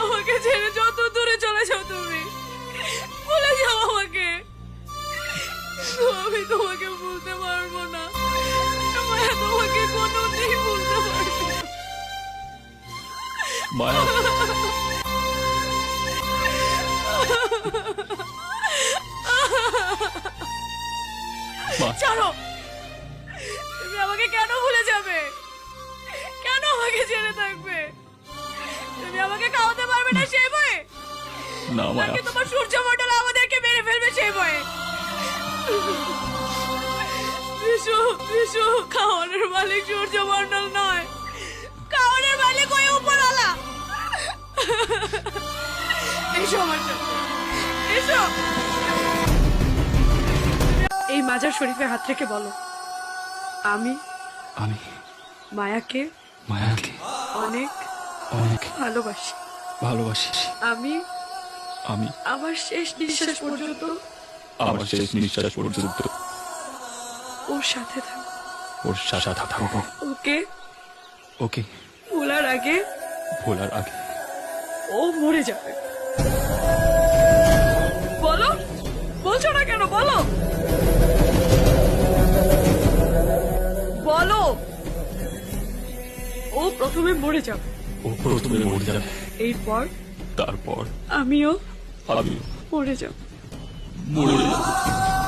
আমাকে ছেড়ে যত দূরে চলে যাও তুমি। বলে যাও আমাকে। আমি তোমাকে বলতে পারব না। মায়া তোমাকে কোনোদিন বলতে পারব মায়া। ছাড়ো আমাকে কেন ভুলে যাবে? কেন আমাকে ছেড়ে থাকবে? তুমি আমাকে খাওয়াতে পারবে না সেই ভয়ে? না মায়া। তোমার সূর্যমণ্ডল আমাদেরকে মেরে ফেলবে সেই ভয়ে। বিশু বিশু খাওয়ানোর মালিক সূর্যমণ্ডল নয়। খাওয়ানোর মালিক ওই উপরওয়ালা। এসো আমার এসো। এই মাজার শরীফে হাত থেকে বলো। আমি আমি মায়াকে মায়াকে অনেক অনেক ভালোবাসি। ভালোবাসি। আমি আমি আমার শেষ নিঃশ্বাস পর্যন্ত আমার শেষ নিঃশ্বাস পর্যন্ত ওর সাথে থাকব। ওর সাথে থাকব। ওকে ওকে ভোলার আগে ভোলার আগে ও মরে যাবে। বলো বলছো না কেন? বলো। বলো। ও প্রথমে মরে যাবে। ও প্রথমে মরে যাবে। এরপর? তারপর? আমিও আমি মরে যাব। মরে যাব।